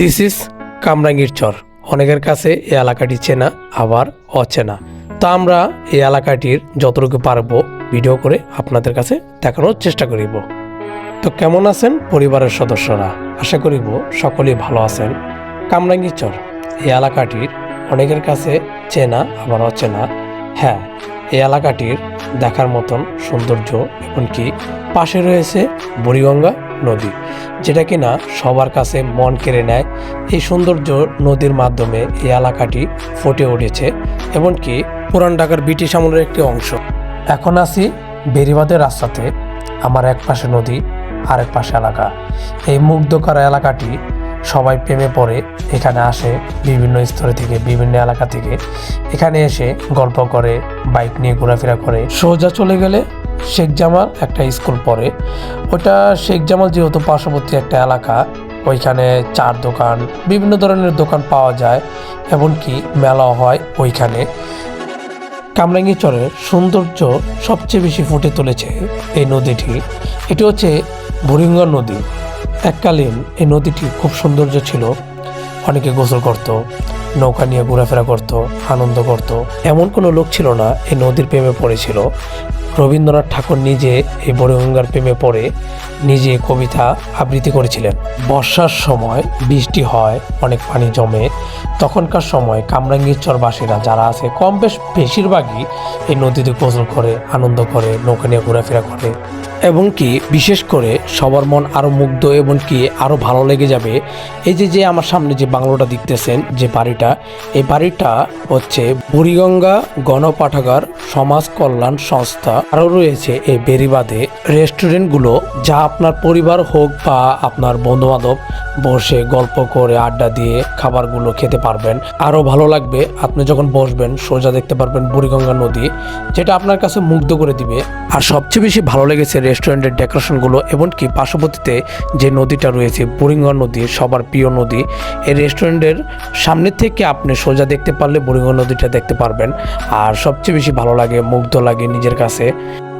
This is Kamrangir চর। অনেকের কাছে এই এলাকাটি চেনা, আবার অচেনা। তো আমরা এই এলাকাটির যতটুকু পারব ভিডিও করে আপনাদের কাছে দেখানোর চেষ্টা করিব। তো কেমন আছেন পরিবারের সদস্যরা? আশা করিব সকলেই ভালো আছেন। কামরাঙ্গীর চর এই এলাকাটির অনেকের কাছে চেনা, আবার অচেনা। হ্যাঁ এই এলাকাটির দেখার মতন সৌন্দর্য এমনকি পাশে রয়েছে বুড়িগঙ্গা নদী, যেটা কিনা সবার কাছে মন কেড়ে নেয়। এই সৌন্দর্য নদীর মাধ্যমে এই এলাকাটি ফুটে উঠেছে, এমনকি পুরান ঢাকার ব্রিটিশ আমলের একটি অংশ। এখন আছি বেরিবাদের রাস্তাতে, আমার এক পাশে নদী আর এক পাশে এলাকা। এই মুগ্ধ করা এলাকাটি সবাই প্রেমে পড়ে, এখানে আসে বিভিন্ন স্তরে থেকে, বিভিন্ন এলাকা থেকে। এখানে এসে গল্প করে, বাইক নিয়ে ঘোরাফেরা করে। সোজা চলে গেলে শেখ জামাল একটা স্কুল পড়ে। ওটা শেখ জামাল যেহেতু পার্শ্ববর্তী একটা এলাকা, ওইখানে চার দোকান, বিভিন্ন ধরনের দোকান পাওয়া যায়, এমনকি মেলাও হয় ওইখানে। কামরাঙ্গি চরের সৌন্দর্য সবচেয়ে বেশি ফুটে তুলেছে এই নদীটি। এটি হচ্ছে বুড়িঙ্গা নদী। এককালীন এই নদীটি খুব সৌন্দর্য ছিল। অনেকে গোসল করত, নৌকা নিয়ে ঘোরাফেরা করত, আনন্দ করত। এমন কোনো লোক ছিল না এই নদীর প্রেমে পড়েছিল। রবীন্দ্রনাথ ঠাকুর নিজে এই বুড়িগঙ্গার প্রেমে পড়ে নিজে কবিতা আবৃত্তি করেছিলেন। বর্ষার সময় বৃষ্টি হয়, অনেক পানি জমে। তখনকার সময় কামরাঙ্গীর চরবাসীরা যারা আছে, কম বেশ বেশিরভাগই এই নদীতে গোসল করে, আনন্দ করে, নৌকা নিয়ে ঘোরাফেরা করে। এবং কি বিশেষ করে সবার মন আরও মুগ্ধ এবং কি আরও ভালো লেগে যাবে। এই যে যে আমার সামনে যে বাংলোটা দেখতেছেন, যে বাড়িটা, এই বাড়িটা হচ্ছে বুড়িগঙ্গা গণপাঠাগার সমাজ কল্যাণ সংস্থা আরও রয়েছে এই বেরিবাদে রেস্টুরেন্টগুলো যা আপনার পরিবার হোক বা আপনার বন্ধু বান্ধব বসে গল্প করে, আড্ডা দিয়ে খাবারগুলো খেতে পারবেন। আরও ভালো লাগবে আপনি যখন বসবেন, সোজা দেখতে পারবেন বুড়িগঙ্গা নদী, যেটা আপনার কাছে মুগ্ধ করে দিবে। আর সবচেয়ে বেশি ভালো লেগেছে রেস্টুরেন্টের ডেকোরেশনগুলো, এমনকি পার্শ্ববর্তীতে যে নদীটা রয়েছে, বুড়িগঙ্গা নদী, সবার প্রিয় নদী, এই রেস্টুরেন্টের সামনে থেকে আপনি সোজা দেখতে পারলে বুড়িগঙ্গা নদীটা দেখতে পারবেন। আর সবচেয়ে বেশি ভালো লাগে, মুগ্ধ লাগে নিজের কাছে।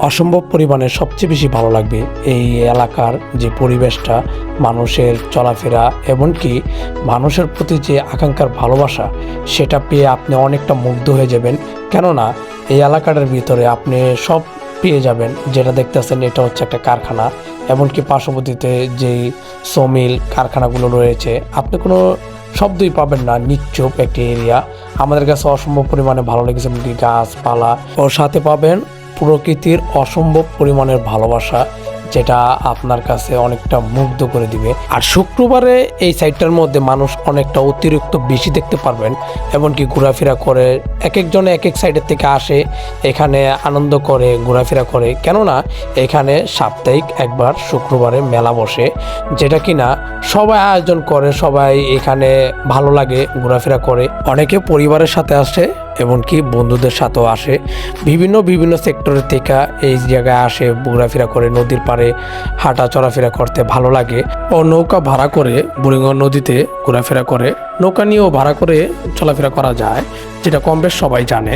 অসম্ভব পরিমাণে সবচেয়ে বেশি ভালো লাগবে এই এলাকার যে পরিবেশটা, মানুষের চলাফেরা এমনকি মানুষের প্রতি যে আকাঙ্ক্ষার ভালোবাসা, সেটা পেয়ে আপনি অনেকটা মুগ্ধ হয়ে যাবেন। কেননা, এই এলাকাটার ভিতরে আপনি সব পেয়ে যাবেন। যেটা দেখতেছেন এটা হচ্ছে একটা কারখানা। এমনকি পার্শ্ববর্তীতে যেই সমিল কারখানাগুলো রয়েছে, আপনি কোনো শব্দই পাবেন না নিশ্চুপ একটি এরিয়া। আমাদের কাছে অসম্ভব পরিমাণে ভালো লেগেছে গাছপালা। ও সাথে পাবেন প্রকৃতির অসম্ভব পরিমাণের ভালোবাসা যেটা আপনার কাছে অনেকটা মুগ্ধ করে দিবে। আর শুক্রবারে এই সাইটটার মধ্যে মানুষ অনেকটা অতিরিক্ত বেশি দেখতে পারবেন, এমনকি ঘোরাফেরা করে এক একজনে এক এক সাইডের থেকে আসে, এখানে আনন্দ করে, ঘোরাফেরা করে। কেননা এখানে সাপ্তাহিক একবার শুক্রবারে মেলা বসে, যেটা কিনা সবাই আয়োজন করে, সবাই এখানে ভালো লাগে, ঘোরাফেরা করে। অনেকে পরিবারের সাথে আসে এমনকি বন্ধুদের সাথেও আসে। বিভিন্ন বিভিন্ন সেক্টরের থেকে এই জায়গায় আসে, ঘোরাফেরা করে, নদীর পাড়ে হাঁটা চলাফেরা করতে ভালো লাগে। ও নৌকা ভাড়া করে বুড়িগঞ্জ নদীতে ঘোরাফেরা করে। নৌকা নিয়েও ভাড়া করে চলাফেরা করা যায়, যেটা কম বেশ সবাই জানে।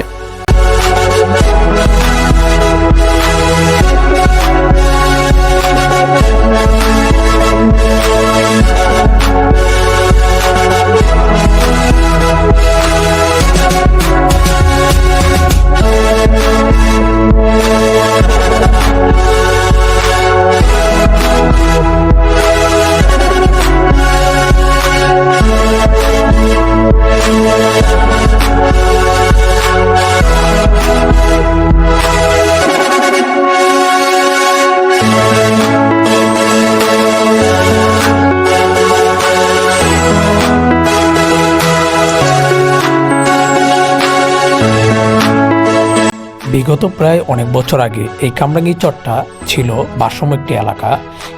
বিগত প্রায় অনেক বছর আগে এই কামরাঙ্গি চরটা ছিল বাসম একটি এলাকা।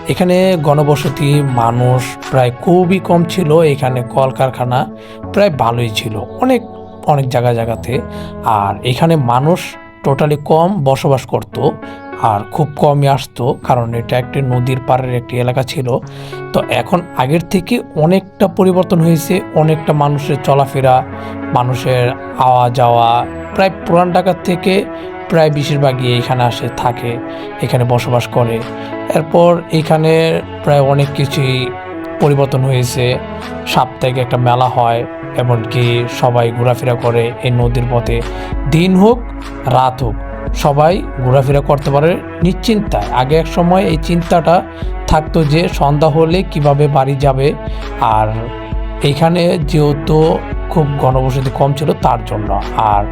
এখানে গণবসতি মানুষ প্রায় খুবই কম ছিল, এখানে কলকারখানা প্রায় ভালোই ছিল, অনেক অনেক জায়গা জায়গাতে। আর এখানে মানুষ টোটালি কম বসবাস করত। আর খুব কমই আসতো, কারণ এটা একটি নদীর পাড়ের একটি এলাকা ছিল। তো এখন আগের থেকে অনেকটা পরিবর্তন হয়েছে, অনেকটা মানুষের চলাফেরা, মানুষের আওয়া যাওয়া প্রায় পুরান ঢাকার থেকে প্রায় বেশিরভাগই এখানে আসে, থাকে, এখানে বসবাস করে। এরপর এখানে প্রায় অনেক কিছুই পরিবর্তন হয়েছে। সাপ্তাহিক একটা মেলা হয়, এমনকি সবাই ঘোরাফেরা করে এই নদীর পথে। দিন হোক, রাত হোক সবাই ঘোরাফেরা করতে পারে নিশ্চিন্তায়। আগে এক সময় এই চিন্তাটা থাকতো যে সন্ধ্যা হলে কীভাবে বাড়ি যাবে। আর এখানে যেহেতু খুব ঘনবসতি কম ছিল তার জন্য। আর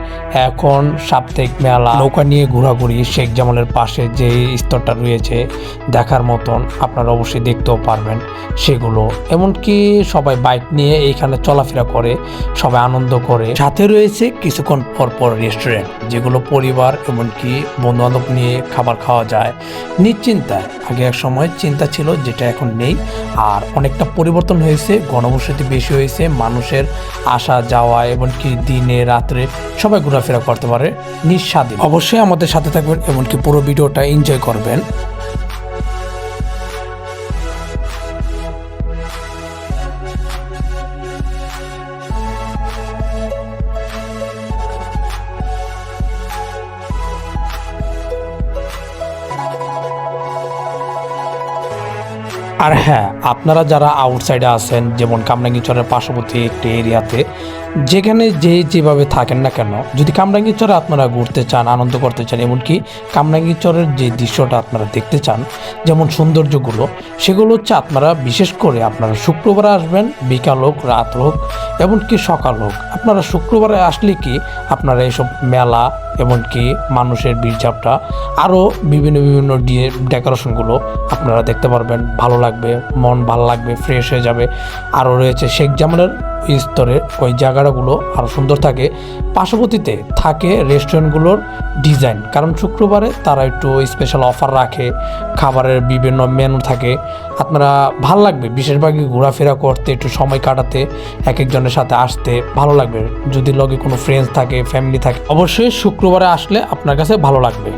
এখন সাপ্তাহিক মেলা, নৌকা নিয়ে ঘোরাঘুরি, শেখ জামালের পাশে যে স্তরটা রয়েছে দেখার মতন আপনারা অবশ্যই দেখতেও পারবেন সেগুলো। এমনকি সবাই বাইক নিয়ে এইখানে চলাফেরা করে, সবাই আনন্দ করে। সাথে রয়েছে কিছুক্ষণ পর পর রেস্টুরেন্ট যেগুলো পরিবার এমনকি বন্ধু বান্ধব নিয়ে খাবার খাওয়া যায়। নিশ্চিন্তায় আগে এক সময় চিন্তা ছিল যেটা এখন নেই। আর অনেকটা পরিবর্তন হয়েছে গণবসতি বেশি হয়েছে, মানুষের আসা যাওয়া এমনকি দিনে, রাত্রে সবাই ঘোরাফেরা করতে পারে নিঃস্বাধীন। অবশ্যই আমাদের সাথে থাকবেন, এমনকি পুরো ভিডিওটা এনজয় করবেন। আর হ্যাঁ আপনারা যারা আউটসাইডে আছেন যেমন কামরাঙ্গিচরের পার্শ্ববর্তী একটি এরিয়াতে যেখানে যে যেভাবে থাকেন না কেন, যদি কামরাঙ্গিচরে আপনারা ঘুরতে চান, আনন্দ করতে চান, এমনকি কামরাঙ্গিচরের যে দৃশ্যটা আপনারা দেখতে চান, যেমন সৌন্দর্যগুলো, সেগুলো হচ্ছে আপনারা বিশেষ করে আপনারা শুক্রবারে আসবেন, বিকাল হোক, রাত হোক, এমনকি সকাল হোক। আপনারা শুক্রবারে আসলে কি আপনারা এইসব মেলা, এমনকি মানুষের বীরজাপটা আরও বিভিন্ন বিভিন্ন ডেকোরেশনগুলো আপনারা দেখতে পারবেন। ভালো লাগবে, মন ভালো লাগবে, ফ্রেশ হয়ে যাবে। আরও রয়েছে শেখ জামালের ওই স্তরে ওই জায়গাগুলো আরও সুন্দর থাকে। পার্শ্ববর্তীতে থাকে রেস্টুরেন্টগুলোর ডিজাইন, কারণ শুক্রবারে তারা একটু স্পেশাল অফার রাখে, খাবারের বিভিন্ন মেনু থাকে। আপনারা ভালো লাগবে বিশেষভাবে ঘোরাফেরা করতে, একটু সময় কাটাতে এক একজনের সাথে আসতে ভালো লাগবে। যদি লগে কোনো ফ্রেন্ডস থাকে ফ্যামিলি থাকে, অবশ্যই শুক্রবারে আসলে আপনার কাছে ভালো লাগবে।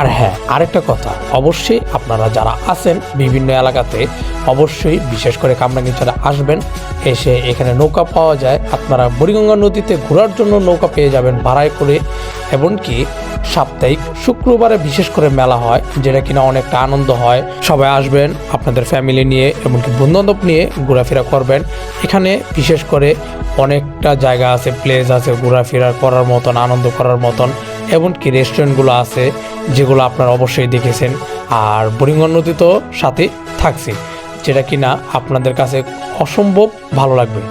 আর হ্যাঁ আরেকটা কথা, অবশ্যই আপনারা যারা আছেন বিভিন্ন এলাকাতে, অবশ্যই বিশেষ করে কামরাঙ্গিচরে আসবেন, এসে এখানে নৌকা পাওয়া যায়। আপনারা বুড়িগঙ্গা নদীতে ঘোরার জন্য নৌকা পেয়ে যাবেন ভাড়ায় করে এমনকি সাপ্তাহিক শুক্রবারে বিশেষ করে মেলা হয়, যেটা কিনা অনেকটা আনন্দ হয়। সবাই আসবেন, আপনাদের ফ্যামিলি নিয়ে, এমনকি বন্ধুবান্ধব নিয়ে ঘোরাফেরা করবেন। এখানে বিশেষ করে অনেকটা জায়গা আছে প্লেস আছে ঘোরাফেরা করার মতন, আনন্দ করার মতন। এমনকি রেস্টুরেন্টগুলো আছে যেগুলো আপনারা অবশ্যই দেখেছেন। আর বুড়িগঙ্গা নদী তো সাথে থাকছে, যেটা কিনা আপনাদের কাছে অসম্ভব ভালো লাগবে।